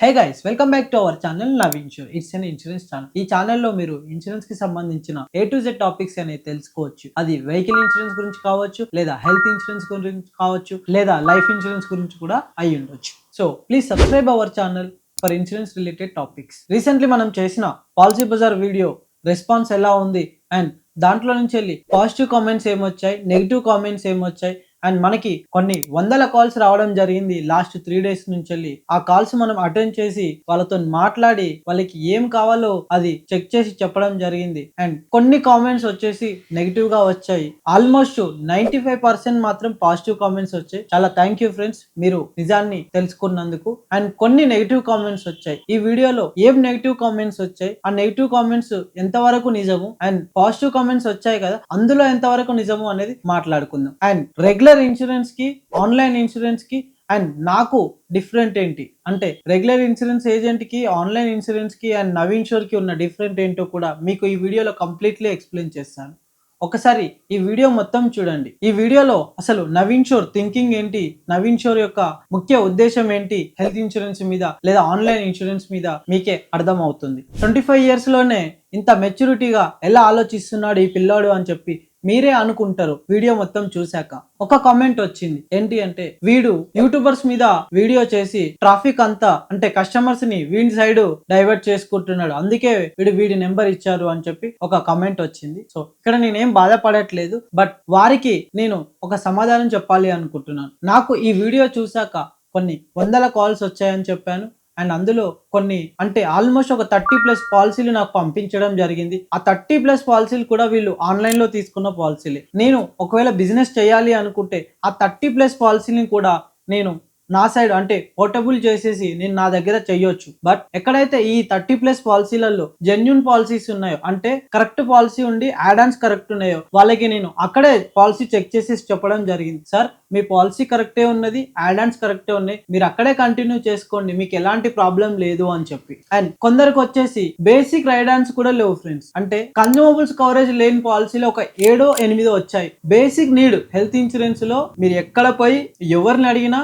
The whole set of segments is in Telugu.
Hey guys welcome back to our channel now insure it's an insurance channel ఈ ఛానల్లో మీరు ఇన్సూరెన్స్కి సంబంధించిన ఏ టు జెడ్ టాపిక్స్ అనేది తెలుసుకోవచ్చు. అది వెహికల్ ఇన్సూరెన్స్ గురించి కావచ్చు లేదా హెల్త్ ఇన్సూరెన్స్ గురించి కావచ్చు లేదా లైఫ్ ఇన్సూరెన్స్ గురించి కూడా అయి ఉండొచ్చు. So please subscribe our channel for insurance related topics recently మనం చేసిన పాలసీ బజార్ వీడియో రెస్పాన్స్ ఎలా ఉంది? అండ్ దాంట్లో నుంచి వెళ్ళి పాజిటివ్ కామెంట్స్ ఏమొచ్చాయి నెగిటివ్ కామెంట్స్ ఏమొచ్చాయి? అండ్ మనకి కొన్ని వందల కాల్స్ రావడం జరిగింది లాస్ట్ త్రీ డేస్ నుంచి వెళ్ళి. ఆ కాల్స్ మనం అటెండ్ చేసి వాళ్ళతో మాట్లాడి వాళ్ళకి ఏం కావాలో అది చెక్ చేసి చెప్పడం జరిగింది. అండ్ కొన్ని కామెంట్స్ వచ్చేసి నెగిటివ్గా వచ్చాయి. ఆల్మోస్ట్ నైన్టీ ఫైవ్ పర్సెంట్ మాత్రం పాజిటివ్ కామెంట్స్ వచ్చాయి. చాలా థ్యాంక్ యూ ఫ్రెండ్స్ మీరు నిజాన్ని తెలుసుకున్నందుకు. అండ్ కొన్ని నెగిటివ్ కామెంట్స్ వచ్చాయి. ఈ వీడియోలో ఏం నెగిటివ్ కామెంట్స్ వచ్చాయి? ఆ నెగిటివ్ కామెంట్స్ ఎంతవరకు నిజము? అండ్ పాజిటివ్ కామెంట్స్ వచ్చాయి కదా అందులో ఎంతవరకు నిజము అనేది మాట్లాడుకుందాం. అండ్ రెగ్యులర్ ఇన్సూరెన్స్కి ఆన్లైన్ ఇన్సూరెన్స్కి అండ్ నాకు డిఫరెంట్ ఏంటి? అంటే రెగ్యులర్ ఇన్సూరెన్స్ ఏజెంట్కి ఆన్లైన్ ఇన్సూరెన్స్కి అండ్ నవీన్షోర్కి ఉన్న డిఫరెంట్ ఏంటో కూడా మీకు ఈ వీడియోలో కంప్లీట్లీ ఎక్స్ప్లెయిన్ చేస్తాను. ఒకసారి ఈ వీడియో మొత్తం చూడండి. ఈ వీడియోలో అసలు నవీన్ షోర్ థింకింగ్ ఏంటి? నవీన్ షోర్ యొక్క ముఖ్య ఉద్దేశం ఏంటి? హెల్త్ ఇన్సూరెన్స్ మీద లేదా ఆన్లైన్ ఇన్సూరెన్స్ మీద మీకే అర్థం అవుతుంది ట్వంటీ ఫైవ్ ఇయర్స్లోనే ఇంత మెచ్యూరిటీగా ఎలా ఆలోచిస్తున్నాడు ఈ పిల్లాడు అని చెప్పి మీరే అనుకుంటారు వీడియో మొత్తం చూశాక. ఒక కామెంట్ వచ్చింది. ఏంటి అంటే వీడు యూట్యూబర్స్ మీద వీడియో చేసి ట్రాఫిక్ అంతా అంటే కస్టమర్స్ని వీడి సైడ్ డైవర్ట్ చేసుకుంటున్నాడు. అందుకే వీడు వీడి నెంబర్ ఇచ్చారు అని చెప్పి ఒక కామెంట్ వచ్చింది. సో ఇక్కడ నేనేం బాధపడట్లేదు బట్ వారికి నేను ఒక సమాధానం చెప్పాలి అనుకుంటున్నాను. నాకు ఈ వీడియో చూశాక కొన్ని వందల కాల్స్ వచ్చాయని చెప్పాను. అండ్ అందులో కొన్ని అంటే ఆల్మోస్ట్ ఒక థర్టీ ప్లస్ పాలసీలు నాకు పంపించడం జరిగింది. ఆ థర్టీ ప్లస్ పాలసీలు కూడా వీళ్ళు ఆన్లైన్లో తీసుకున్న పాలసీలే. నేను ఒకవేళ బిజినెస్ చేయాలి అనుకుంటే ఆ థర్టీ ప్లస్ పాలసీని కూడా నేను నా సైడ్ అంటే పోర్టబుల్ చేసేసి నేను నా దగ్గర చెయ్యొచ్చు. బట్ ఎక్కడైతే ఈ థర్టీ ప్లస్ పాలసీలలో జెన్యున్ పాలసీస్ ఉన్నాయో అంటే కరెక్ట్ పాలసీ ఉండి యాడాన్స్ కరెక్ట్ ఉన్నాయో వాళ్ళకి నేను అక్కడే పాలసీ చెక్ చేసేసి చెప్పడం జరిగింది. సార్ మీ పాలసీ కరెక్టే ఉన్నది యాడాన్స్ కరెక్టే ఉన్నాయి మీరు అక్కడే కంటిన్యూ చేసుకోండి మీకు ఎలాంటి ప్రాబ్లం లేదు అని చెప్పి. అండ్ కొందరికి వచ్చేసి బేసిక్ రైడాన్స్ కూడా లేవు ఫ్రెండ్స్ అంటే కన్జ్యూమబుల్స్ కవరేజ్ లేని పాలసీలో ఒక ఏడో ఎనిమిదో వచ్చాయి. బేసిక్ నీడ్ హెల్త్ ఇన్సూరెన్స్లో మీరు ఎక్కడ పోయి ఎవరిని అడిగినా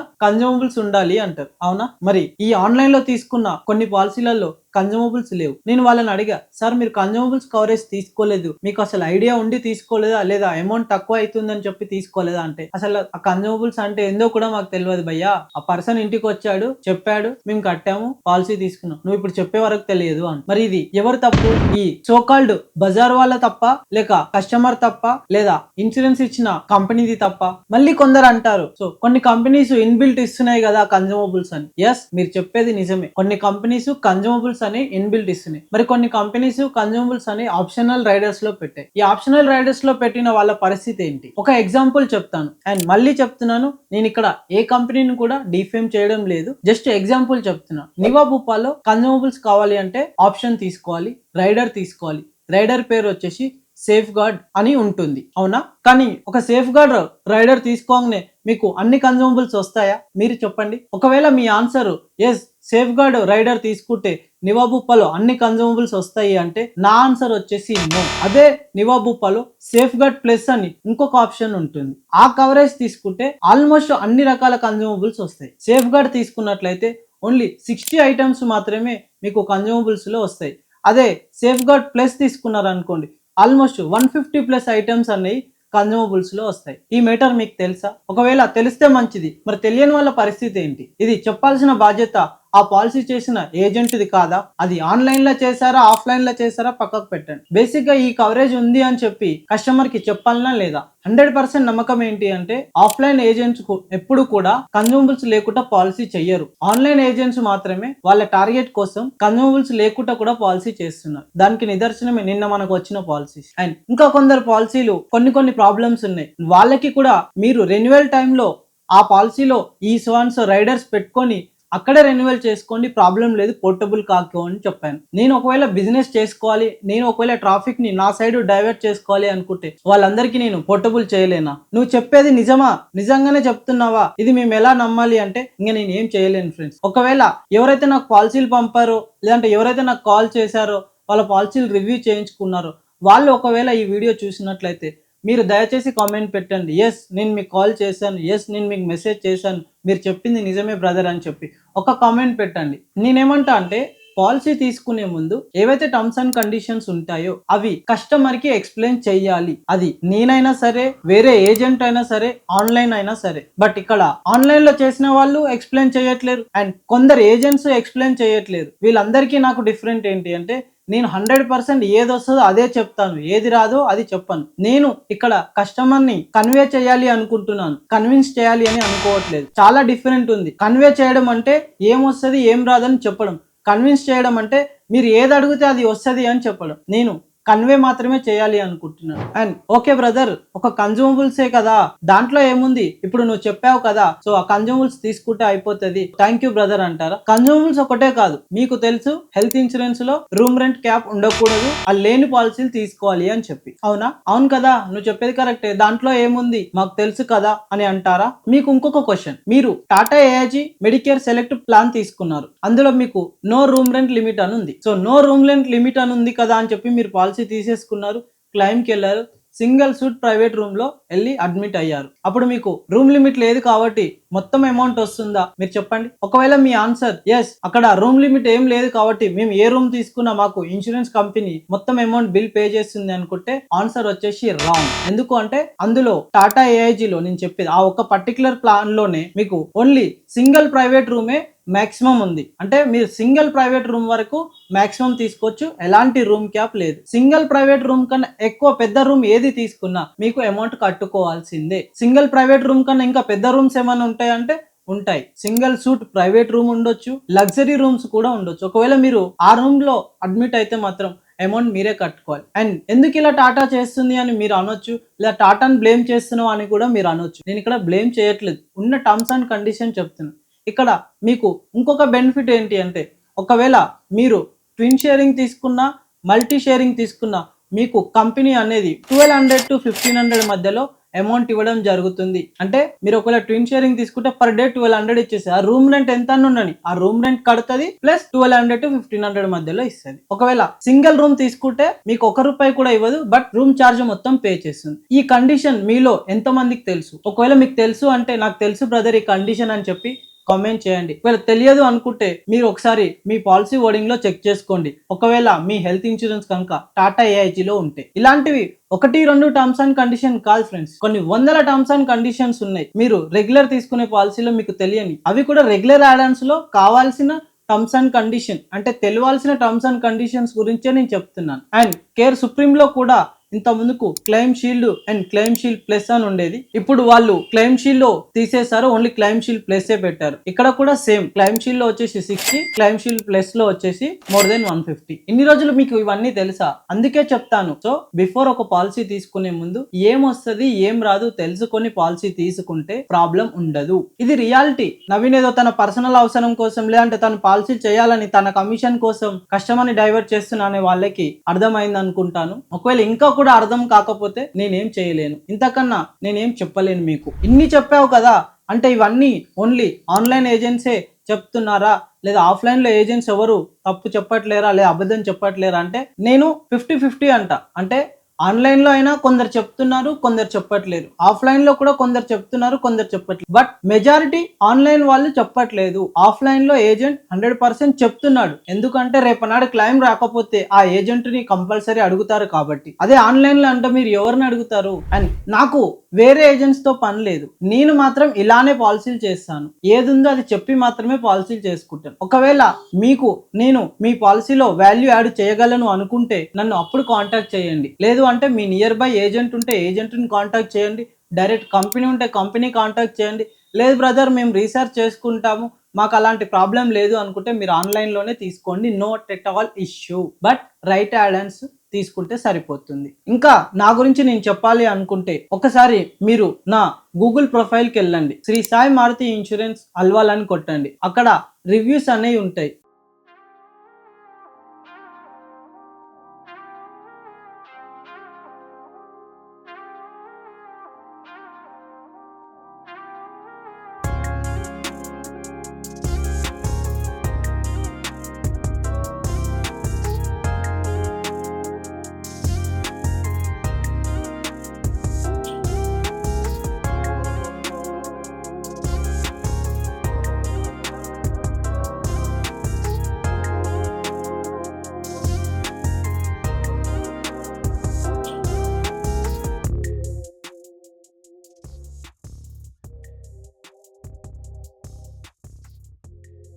కన్జ్యూమబుల్స్ ఉండాలి అంటారు. అవునా? మరి ఈ ఆన్లైన్లో తీసుకున్న కొన్ని పాలసీలలో కన్జ్యూమబుల్స్ లేవు. నేను వాళ్ళని అడిగా సార్ మీరు కన్జ్యూమబుల్స్ కవరేజ్ తీసుకోలేదు. మీకు అసలు ఐడియా ఉండి తీసుకోలేదా? లేదా అమౌంట్ తక్కువ అవుతుందని చెప్పి తీసుకోలేదా? అంటే అసలు ఆ కన్జ్యూమబుల్స్ అంటే ఏందో కూడా మాకు తెలియదు భయ్యా. ఆ పర్సన్ ఇంటికి వచ్చాడు చెప్పాడు మేము కట్టాము పాలసీ తీసుకున్నాం. నువ్వు ఇప్పుడు చెప్పే వరకు తెలియదు అని. మరి ఇది ఎవరు తప్పు? ఈ సోకాల్డ్ బజార్ వాళ్ళ తప్ప లేక కస్టమర్ తప్ప లేదా ఇన్సూరెన్స్ ఇచ్చిన కంపెనీది తప్ప? మళ్ళీ కొందరు అంటారు సో కొన్ని కంపెనీస్ ఇన్బిల్ట్ ఇస్తున్నాయి కదా కన్జ్యూమబుల్స్ అని. ఎస్ మీరు చెప్పేది నిజమే. కొన్ని కంపెనీస్ కన్జ్యూమబుల్స్ అనే ఇన్బిల్ట్ ఇస్తున్నాయి. మరి కొన్ని కంపెనీస్ కన్జ్యూమబుల్స్ అని ఆప్షనల్ రైడర్స్లో పెట్టాయి. ఈ ఆప్షనల్ రైడర్స్లో పెట్టిన వాళ్ళ పరిస్థితి ఏంటి? ఒక ఎగ్జాంపుల్ చెప్తాను. అండ్ మళ్ళీ చెప్తున్నాను నేను ఇక్కడ ఏ కంపెనీని కూడా డిఫేమ్ చేయడం లేదు. జస్ట్ ఎగ్జాంపుల్ చెప్తున్నా. నివా భూపాల్లో కన్జ్యూమబుల్స్ కావాలి అంటే ఆప్షన్ తీసుకోవాలి రైడర్ తీసుకోవాలి. రైడర్ పేరు వచ్చేసి సేఫ్ గార్డ్ అని ఉంటుంది. అవునా? కానీ ఒక సేఫ్ గార్డ్ రైడర్ తీసుకోగానే మీకు అన్ని కన్జ్యూమబుల్స్ వస్తాయా? మీరు చెప్పండి. ఒకవేళ మీ answer yes safeguard rider తీసుకుంటే నివాబుప్పలో అన్ని కన్జ్యూమబుల్స్ వస్తాయి అంటే నా ఆన్సర్ వచ్చేసి నో. అదే నివాబుప్పలో సేఫ్ గార్డ్ ప్లస్ అని ఇంకొక ఆప్షన్ ఉంటుంది. ఆ కవరేజ్ తీసుకుంటే ఆల్మోస్ట్ అన్ని రకాల కన్జ్యూమబుల్స్ వస్తాయి. సేఫ్ గార్డ్ తీసుకున్నట్లయితే ఓన్లీ సిక్స్టీ ఐటమ్స్ మాత్రమే మీకు కన్జ్యూమబుల్స్లో వస్తాయి. అదే safeguard plus తీసుకున్నారనుకోండి almost one fifty plus items అన్నీ కన్జ్యూమబుల్స్లో వస్తాయి. ఈ మేటర్ మీకు తెలుసా? ఒకవేళ తెలిస్తే మంచిది. మరి తెలియని వాళ్ళ పరిస్థితి ఏంటి? ఇది చెప్పాల్సిన బాధ్యత ఆ పాలసీ చేసిన ఏజెంట్ది కాదా? అది ఆన్లైన్లో చేశారా ఆఫ్లైన్లో చేశారా? పక్కకు పెట్టండి. బేసిక్గా ఈ కవరేజ్ ఉంది అని చెప్పి కస్టమర్కి చెప్పాలనా లేదా? హండ్రెడ్ పర్సెంట్ నమ్మకం ఏంటి అంటే ఆఫ్లైన్ ఏజెంట్స్కు ఎప్పుడు కూడా కన్జ్యూమబుల్స్ లేకుండా పాలసీ చెయ్యరు. ఆన్లైన్ ఏజెంట్స్ మాత్రమే వాళ్ళ టార్గెట్ కోసం కన్జ్యూమబుల్స్ లేకుండా కూడా పాలసీ చేస్తున్నారు. దానికి నిదర్శనమే నిన్న మనకు వచ్చిన పాలసీస్. అండ్ ఇంకా కొందరు పాలసీలు కొన్ని కొన్ని ప్రాబ్లమ్స్ ఉన్నాయి. వాళ్ళకి కూడా మీరు రెన్యువల్ టైంలో ఆ పాలసీలో ఈ సోన్స్ రైడర్స్ పెట్టుకొని అక్కడే రెన్యువల్ చేసుకోండి ప్రాబ్లం లేదు పోర్టబుల్ కాకు అని చెప్పాను. నేను ఒకవేళ బిజినెస్ చేసుకోవాలి నేను ఒకవేళ ట్రాఫిక్ని నా సైడ్ డైవర్ట్ చేసుకోవాలి అనుకుంటే వాళ్ళందరికీ నేను పోర్టబుల్ చేయలేనా? నువ్వు చెప్పేది నిజమా? నిజంగానే చెప్తున్నావా? ఇది మేము ఎలా నమ్మాలి అంటే ఇంకా నేను ఏం చేయలేను ఫ్రెండ్స్ ఒకవేళ ఎవరైతే నాకు పాలసీలు పంపారో లేదంటే ఎవరైతే నాకు కాల్ చేశారో వాళ్ళ పాలసీలు రివ్యూ చేయించుకున్నారో వాళ్ళు ఒకవేళ ఈ వీడియో చూసినట్లయితే మీరు దయచేసి కామెంట్ పెట్టండి. ఎస్ నేను మీకు కాల్ చేశాను. ఎస్ నేను మీకు మెసేజ్ చేశాను. మీరు చెప్పింది నిజమే బ్రదర్ అని చెప్పి. ఒక కామెంట్ పెట్టండి. నేనేమంటా అంటే పాలసీ తీసుకునే ముందు ఏవైతే టర్మ్స్ అండ్ కండిషన్స్ ఉంటాయో అవి కస్టమర్కి ఎక్స్ప్లెయిన్ చెయ్యాలి అది నేనైనా సరే వేరే ఏజెంట్ అయినా సరే ఆన్లైన్ అయినా సరే. బట్ ఇక్కడ ఆన్లైన్లో చేసిన వాళ్ళు ఎక్స్ప్లెయిన్ చేయట్లేరు. అండ్ కొందరు ఏజెంట్స్ ఎక్స్ప్లెయిన్ చేయట్లేరు. వీళ్ళందరికీ నాకు డిఫరెంట్ ఏంటి అంటే నేను హండ్రెడ్ పర్సెంట్ ఏది వస్తుందో అదే చెప్తాను. ఏది రాదో అది చెప్పను. నేను ఇక్కడ కస్టమర్ని కన్వే చేయాలి అనుకుంటున్నాను. కన్విన్స్ చేయాలి అని అనుకోవట్లేదు. చాలా డిఫరెంట్ ఉంది. కన్వే చేయడం అంటే ఏమొస్తుంది ఏం రాదని చెప్పడం. కన్విన్స్ చేయడం అంటే మీరు ఏది అడిగితే అది వస్తుంది అని చెప్పడం. నేను కన్వే మాత్రమే చేయాలి అనుకుంటున్నాను. అండ్ ఓకే బ్రదర్ ఒక కన్జ్యూమబుల్సే కదా దాంట్లో ఏముంది? ఇప్పుడు నువ్వు చెప్పావు కదా సో ఆ కన్జ్యూమబుల్స్ తీసుకుంటే అయిపోతుంది. థ్యాంక్ యూ బ్రదర్ అంటారా? కన్జ్యూమబుల్స్ ఒకటే కాదు మీకు తెలుసు హెల్త్ ఇన్సూరెన్స్లో రూమ్ రెంట్ క్యాప్ ఉండకూడదు ఆ లేని పాలసీలు తీసుకోవాలి అని చెప్పి. అవునా? అవును కదా నువ్వు చెప్పేది కరెక్టే దాంట్లో ఏముంది? మాకు తెలుసు కదా అని అంటారా? మీకు ఇంకొక క్వశ్చన్ మీరు Tata AIG Medicare select plan తీసుకున్నారు. అందులో మీకు నో రూమ్ రెంట్ లిమిట్ అని ఉంది. So no room rent limit అని ఉంది కదా అని చెప్పి మీరు పాలసీ తీసేసుకున్నారు క్లైమ్కి వెళ్ళారు. సింగిల్ సూట్ ప్రైవేట్ రూమ్లో వెళ్ళి అడ్మిట్ అయ్యారు. అప్పుడు మీకు రూమ్ లిమిట్ లేదు కాబట్టి మొత్తం అమౌంట్ వస్తుందా? మీరు చెప్పండి. ఒకవేళ మీ ఆన్సర్ ఎస్ అక్కడ రూమ్ లిమిట్ ఏం లేదు కాబట్టి మేము ఏ రూమ్ తీసుకున్నా మాకు ఇన్సూరెన్స్ కంపెనీ మొత్తం అమౌంట్ బిల్ పే చేస్తుంది అనుకుంటే ఆన్సర్ వచ్చేసి రాంగ్ ఎందుకు అంటే అందులో టాటా ఏఐజీలో నేను చెప్పేది ఆ ఒక పర్టికులర్ ప్లాన్లోనే మీకు ఓన్లీ సింగిల్ ప్రైవేట్ రూమే మ్యాక్సిమం ఉంది. అంటే మీరు సింగిల్ ప్రైవేట్ రూమ్ వరకు మ్యాక్సిమం తీసుకోవచ్చు. ఎలాంటి రూమ్ క్యాప్ లేదు. సింగిల్ ప్రైవేట్ రూమ్ కన్నా ఎక్కువ పెద్ద రూమ్ ఏది తీసుకున్నా మీకు అమౌంట్ కట్టుకోవాల్సిందే. సింగిల్ ప్రైవేట్ రూమ్ కన్నా ఇంకా పెద్ద రూమ్స్ ఏమైనా ఉంటాయంటే ఉంటాయి. సింగిల్ సూట్ ప్రైవేట్ రూమ్ ఉండొచ్చు. లగ్జరీ రూమ్స్ కూడా ఉండొచ్చు. ఒకవేళ మీరు ఆ రూమ్లో అడ్మిట్ అయితే మాత్రం అమౌంట్ మీరే కట్టుకోవాలి. అండ్ ఎందుకు ఇలా టాటా చేస్తుంది అని మీరు అనొచ్చు? లేదా టాటాను బ్లేమ్ చేస్తున్నావు అని కూడా మీరు అనొచ్చు. నేను ఇక్కడ బ్లేమ్ చేయట్లేదు. ఉన్న టర్మ్స్ అండ్ కండిషన్ చెప్తున్నాను ఇక్కడ మీకు ఇంకొక బెనిఫిట్ ఏంటి అంటే ఒకవేళ మీరు ట్విన్ షేరింగ్ తీసుకున్నా మల్టీ షేరింగ్ తీసుకున్నా మీకు కంపెనీ అనేది twelve hundred to fifteen hundred మధ్యలో అమౌంట్ ఇవ్వడం జరుగుతుంది. అంటే మీరు ఒకవేళ ట్విన్ షేరింగ్ తీసుకుంటే పర్ డే ట్వెల్వ్ హండ్రెడ్ ఇచ్చేసి ఆ రూమ్ రెంట్ ఎంత అని ఉండని ఆ రూమ్ రెంట్ కడుతుంది plus twelve hundred to fifteen hundred మధ్యలో ఇస్తుంది. ఒకవేళ సింగిల్ రూమ్ తీసుకుంటే మీకు ఒక రూపాయి కూడా ఇవ్వదు బట్ రూమ్ ఛార్జ్ మొత్తం పే చేస్తుంది. ఈ కండిషన్ మీలో ఎంత మందికి తెలుసు? ఒకవేళ మీకు తెలుసు అంటే నాకు తెలుసు బ్రదర్ ఈ కండిషన్ అని చెప్పి కామెంట్ చేయండి. ఒకవేళ తెలియదు అనుకుంటే మీరు ఒకసారి మీ పాలసీ వర్డింగ్లో చెక్ చేసుకోండి. ఒకవేళ మీ హెల్త్ ఇన్సూరెన్స్ కనుక టాటా ఏఐజీలో ఉంటే. ఇలాంటివి ఒకటి రెండు టర్మ్స్ అండ్ కండిషన్ కాదు ఫ్రెండ్స్ కొన్ని వందల టర్మ్స్ అండ్ కండిషన్స్ ఉన్నాయి. మీరు రెగ్యులర్ తీసుకునే పాలసీలో మీకు తెలియని. అవి కూడా రెగ్యులర్ యాడాన్స్లో కావాల్సిన టర్మ్స్ అండ్ కండిషన్ అంటే తెలియాల్సిన టర్మ్స్ అండ్ కండిషన్స్ గురించే నేను చెప్తున్నాను. అండ్ కేర్ సుప్రీంలో కూడా ఇంత ముందుకు claim shield and claim shield plus అని ఉండేది. ఇప్పుడు వాళ్ళు క్లైమ్ షీల్డ్లో తీసేశారు ఓన్లీ క్లైమ్ షీల్డ్ ప్లస్ ఏ పెట్టారు. ఇక్కడ కూడా సేమ్. క్లైమ్ షీల్డ్లో వచ్చేసి సిక్స్టీ క్లైమ్ షీల్డ్ ప్లస్లో వచ్చేసి మోర్ దెన్ వన్ ఫిఫ్టీ ఇన్ని రోజులు మీకు ఇవన్నీ తెలుసా? అందుకే చెప్తాను. సో బిఫోర్ ఒక పాలసీ తీసుకునే ముందు ఏం వస్తుంది ఏం రాదు తెలుసుకొని పాలసీ తీసుకుంటే ప్రాబ్లం ఉండదు. ఇది రియాలిటీ నవీన్ ఏదో తన పర్సనల్ అవసరం కోసం లేదంటే తను పాలసీ చేయాలని తన కమిషన్ కోసం కస్టమర్ని డైవర్ట్ చేస్తున్నా అనే వాళ్ళకి అర్థమైంది అనుకుంటాను ఒకవేళ ఇంకా కూడా అర్థం కాకపోతే నేనేం చేయలేను. ఇంతకన్నా నేనేం చెప్పలేను మీకు. ఇన్ని చెప్పావు కదా అంటే ఇవన్నీ ఓన్లీ ఆన్లైన్ ఏజెన్సే చెప్తున్నారా? లేదా ఆఫ్లైన్లో ఏజెంట్స్ ఎవరు తప్పు చెప్పట్లేరా? లేదా అబద్ధం చెప్పట్లేరా? అంటే నేను ఫిఫ్టీ ఫిఫ్టీ అంట. అంటే ఆన్లైన్లో అయినా కొందరు చెప్తున్నారు కొందరు చెప్పట్లేదు. ఆఫ్లైన్లో కూడా కొందరు చెప్తున్నారు కొందరు చెప్పట్లేదు. బట్ మెజారిటీ ఆన్లైన్ వాళ్ళు చెప్పట్లేదు. ఆఫ్లైన్లో ఏజెంట్ హండ్రెడ్ పర్సెంట్ చెప్తున్నాడు. ఎందుకంటే రేపనాడు క్లైమ్ రాకపోతే ఆ ఏజెంట్ని కంపల్సరీ అడుగుతారు కాబట్టి. అదే ఆన్లైన్లో అంటే మీరు ఎవరిని అడుగుతారు? అని. నాకు వేరే ఏజెంట్స్తో పని లేదు. నేను మాత్రం ఇలానే పాలసీలు చేస్తాను. ఏది ఉందో అది చెప్పి మాత్రమే పాలసీలు చేసుకుంటాను. ఒకవేళ మీకు నేను మీ పాలసీలో వాల్యూ యాడ్ చేయగలను అనుకుంటే నన్ను అప్పుడు కాంటాక్ట్ చేయండి. లేదు అంటే మీ నియర్ బై ఏజెంట్ ఉంటే ఏజెంట్ని కాంటాక్ట్ చేయండి. డైరెక్ట్ కంపెనీ ఉంటే కంపెనీ కాంటాక్ట్ చేయండి. లేదు బ్రదర్ మేము రీసెర్చ్ చేసుకుంటాము. మాకు అలాంటి ప్రాబ్లం లేదు అనుకుంటే మీరు ఆన్లైన్లోనే తీసుకోండి. Not at all issue but right addons తీసుకుంటే సరిపోతుంది. ఇంకా నా గురించి నేను చెప్పాలి అనుకుంటే ఒకసారి మీరు నా గూగుల్ ప్రొఫైల్కి వెళ్ళండి. శ్రీ సాయి మారుతి ఇన్సూరెన్స్ అల్వాల్ అని కొట్టండి. అక్కడ రివ్యూస్ అనేవి ఉంటాయి.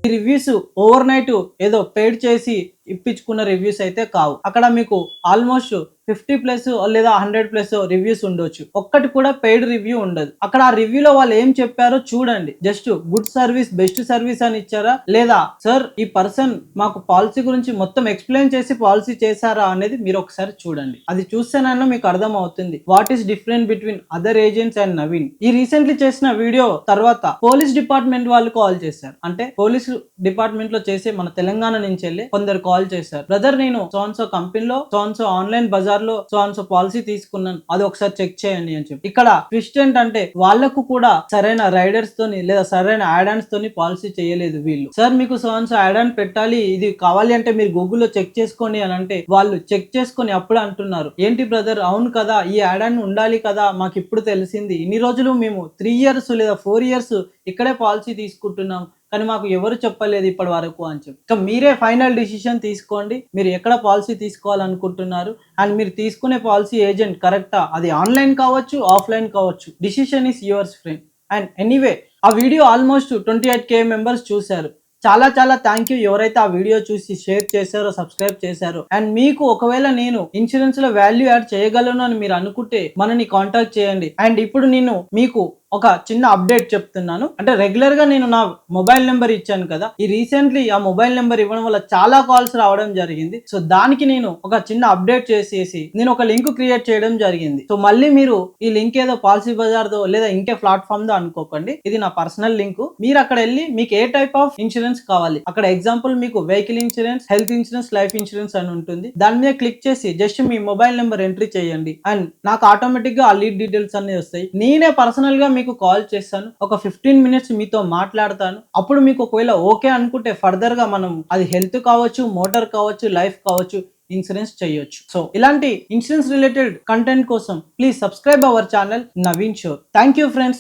రివ్యూస్ ఓవర్ నైట్ ఏదో పెయిడ్ చేసి ఇప్పించుకున్న రివ్యూస్ అయితే కావు. అక్కడ మీకు ఆల్మోస్ట్ ఫిఫ్టీ ప్లస్ లేదా హండ్రెడ్ ప్లస్ రివ్యూస్ ఉండొచ్చు. ఒక్కటి కూడా పెయిడ్ రివ్యూ ఉండదు. అక్కడ ఆ రివ్యూలో వాళ్ళు ఏం చెప్పారో చూడండి. Just good service best service అని ఇచ్చారా? లేదా సార్ ఈ పర్సన్ మాకు పాలసీ గురించి మొత్తం ఎక్స్ప్లెయిన్ చేసి పాలసీ చేశారా? అనేది మీరు ఒకసారి చూడండి. అది చూస్తేనైనా మీకు అర్థం అవుతుంది what is different between other agents and Naveen ఈ రీసెంట్లీ చేసిన వీడియో తర్వాత పోలీస్ డిపార్ట్మెంట్ వాళ్ళు కాల్ చేశారు. అంటే పోలీస్ డిపార్ట్మెంట్లో చేసే మన తెలంగాణ నుంచి వెళ్ళి కొందరు కాల్ చేశారు. బ్రదర్ నేను సోన్సో కంపెనీలో సోన్సో ఆన్లైన్ బజార్లో సోన్సో పాలసీ తీసుకున్నాను. అది ఒకసారి చెక్ చేయండి అని చెప్పి. ఇక్కడ ట్విస్ట్ ఏంటంటే వాళ్ళకు కూడా సరైన రైడర్స్ తోని లేదా సరైన యాడాన్స్ తోని పాలసీ చేయలేదు వీళ్ళు. సార్ మీకు సోన్సో యాడాన్ పెట్టాలి. ఇది కావాలి అంటే మీరు గూగుల్లో చెక్ చేసుకోండి అని అంటే వాళ్ళు చెక్ చేసుకొని అప్పుడు అంటున్నారు. ఏంటి బ్రదర్ అవును కదా ఈ యాడాన్ ఉండాలి కదా. మాకు ఇప్పుడు తెలిసింది. ఇన్ని రోజులు మేము త్రీ ఇయర్స్ లేదా ఫోర్ ఇయర్స్ ఇక్కడే పాలసీ తీసుకుంటున్నాం. కానీ మాకు ఎవరు చెప్పలేదు ఇప్పటి వరకు అని చెప్పి. ఇక మీరే ఫైనల్ డిసిషన్ తీసుకోండి. మీరు ఎక్కడ పాలసీ తీసుకోవాలనుకుంటున్నారు? అండ్ మీరు తీసుకునే పాలసీ ఏజెంట్ కరెక్టా అది ఆన్లైన్ కావచ్చు ఆఫ్లైన్ కావచ్చు. Decision is yours friend and anyway ఆ video almost twenty eight K members చూశారు. చాలా చాలా థ్యాంక్ యూ ఎవరైతే ఆ వీడియో చూసి షేర్ చేశారో సబ్స్క్రైబ్ చేశారో. అండ్ మీకు ఒకవేళ నేను ఇన్సూరెన్స్లో వాల్యూ యాడ్ చేయగలను అని మీరు అనుకుంటే మనని కాంటాక్ట్ చేయండి. అండ్ ఇప్పుడు నేను మీకు ఒక చిన్న అప్డేట్ చెప్తున్నాను. అంటే రెగ్యులర్గా నేను నా మొబైల్ నెంబర్ ఇచ్చాను కదా. ఈ రీసెంట్లీ ఆ మొబైల్ నెంబర్ ఇవ్వడం వల్ల చాలా కాల్స్ రావడం జరిగింది. సో దానికి నేను ఒక చిన్న అప్డేట్ చేసేసి నేను ఒక లింక్ క్రియేట్ చేయడం జరిగింది. సో మళ్ళీ మీరు ఈ లింక్ ఏదో పాలసీ బజార్ దో లేదా ఇంకే ప్లాట్ఫామ్ దో అనుకోకండి. ఇది నా పర్సనల్ లింక్ మీరు అక్కడ వెళ్ళి మీకు ఏ టైప్ ఆఫ్ ఇన్సూరెన్స్ కావాలి. అక్కడ ఎగ్జాంపుల్ మీకు vehicle insurance health insurance life insurance అని ఉంటుంది. దాని మీద క్లిక్ చేసి జస్ట్ మీ మొబైల్ నెంబర్ ఎంట్రీ చేయండి. అండ్ నాకు ఆటోమేటిక్గా ఆ లీడ్ డీటెయిల్స్ అన్ని వస్తాయి. నేనే పర్సనల్గా మీకు కాల్ చేస్తాను. ఒక ఫిఫ్టీన్ మినిట్స్ మీతో మాట్లాడతాను. అప్పుడు మీకు ఒకవేళ ఓకే అనుకుంటే ఫర్దర్గా మనం అది హెల్త్ కావచ్చు మోటార్ కావచ్చు లైఫ్ కావచ్చు ఇన్సూరెన్స్ చేయొచ్చు. సో ఇలాంటి ఇన్సూరెన్స్ రిలేటెడ్ కంటెంట్ కోసం please subscribe our channel Naveen show thank you friends